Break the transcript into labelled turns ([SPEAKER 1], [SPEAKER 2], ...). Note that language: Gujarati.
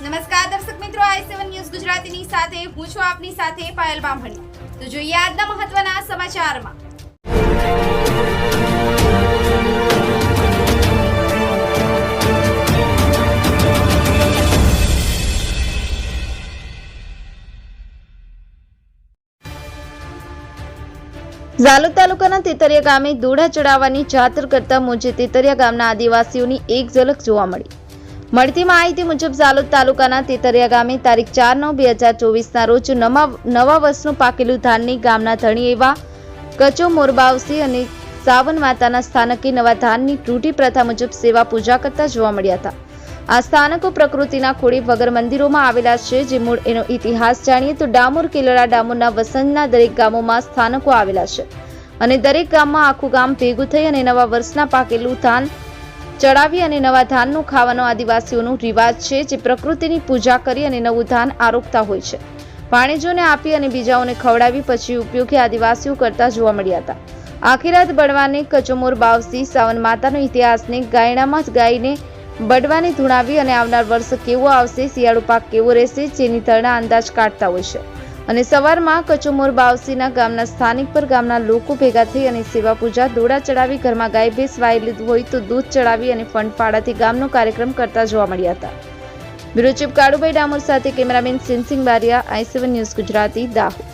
[SPEAKER 1] નમસ્કાર દર્શક મિત્રો, આઈ સેવન ન્યૂઝ ગુજરાતીની સાથે, હું છું આપની સાથે પાયલ બામણી. તો જોઈએ આજના મહત્વના સમાચારમાં.
[SPEAKER 2] ઝાલોદ તાલુકાના તેતરિયા ગામે દોડા ચડાવવાની જાતર કરતા મોજે તેતરિયા ગામના આદિવાસીઓની એક ઝલક જોવા મળી. મળતી માહિતી મુજબ ઝાલોદ તાલુકાના તેતરિયા ગામે તારીખ ચાર નવ બે હજાર ચોવીસના રોજ નવા વર્ષનું પાકેલું ધાનની ગામના ધણી એવા કચો મોરબાવસી અને સાવન માતાના સ્થાનકે નવા ધાનની તૂટી પ્રથા મુજબ સેવા પૂજા કરતા જોવા મળ્યા હતા. આ સ્થાનકો પ્રકૃતિના ખોળે વગર મંદિરોમાં આવેલા છે, જે મૂળ એનો ઇતિહાસ જાણીએ તો ડામોર, કેલડા ડામોરના વસંતના દરેક ગામોમાં સ્થાનકો આવેલા છે. અને દરેક ગામમાં આખું ગામ ભેગું થઈ અને નવા વર્ષના પાકેલું ધાન ચડાવી અને નવા ધાનનું ખાવાનો આદિવાસીઓનો રિવાજ છે, જે પ્રકૃતિની પૂજા કરી અને નવું ધાન આરોપતા હોય છે. વાણિજ્યોને આપી અને બીજાઓને ખવડાવી પછી ઉપયોગી આદિવાસીઓ કરતા જોવા મળ્યા હતા. આખી રાત બળવાને કચોમોર, બાવસી, સાવન માતાનો ઇતિહાસને ગાયણામાં જ ગાઈને બડવાને ધૂણાવી અને આવનાર વર્ષ કેવો આવશે, શિયાળુ પાક કેવો રહેશે, જેની તરણા અંદાજ કાઢતા હોય છે. અને સવારમાં કચુમોર બાવસીના ગામના સ્થાનિક પર ગામના લોકો ભેગા થઈ અને સેવા પૂજા, દોડા ચડાવી, ઘરમાં ગાય ભેંસ વાઈ લીધું હોય તો દૂધ ચડાવી અને ફંડફાળાથી ગામનો કાર્યક્રમ કરતા જોવા મળ્યા હતા. બ્યુરો ચીફ કાળુભાઈ ડામોર સાથે cameraman Sinsing Baria, I news Gujarati, Dahod.